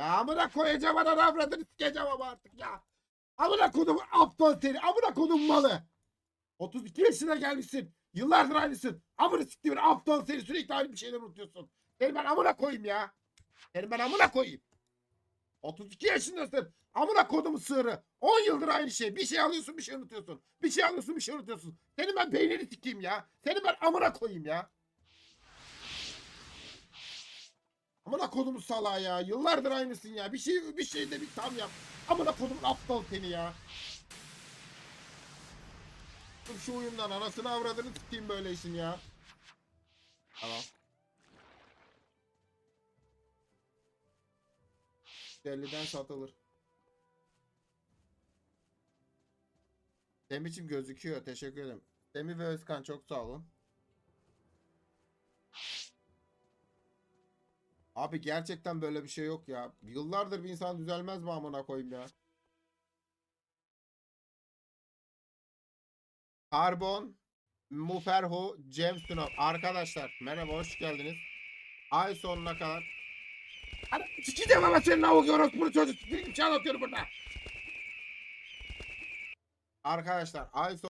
Ya amına koyacağım ana avradını sikeceğim ama artık ya. Amına kodum aptal seni. Amına kodum malı. 32 yaşına gelmişsin. Yıllardır aynısın. Amına siktiğimin aptal seni sürekli aynı bir şeyler unutuyorsun. Seni ben amına koyayım ya. Seni ben amına koyayım. 32 yaşındasın. Amına kodumu sığırı. 10 yıldır aynı şey. Bir şey alıyorsun bir şey unutuyorsun. Bir şey alıyorsun bir şey unutuyorsun. Senin ben beynini sikeyim ya. Seni ben amına koyayım ya. Amına kodumu salağı ya. Yıllardır aynısın ya. Bir şey bir şey de bir tam yap. Amına kodumun aptal seni ya. Şu oyundan anasını avradını sikeyim böyle işin ya. Tamam. Delliden satılır. Semih'cim gözüküyor. Teşekkür ederim. Semih ve Özkan çok sağ olun. Abi gerçekten böyle bir şey yok ya. Yıllardır bir insan düzelmez mi amına koyayım ya? Karbon, Muferhu, Cem Sunal. Arkadaşlar merhaba hoş geldiniz. Ay sonuna kadar. Ana sikeceğim ama senin avuk orospunu çocuk. Bir şey anlatıyorum burada. Arkadaşlar ay son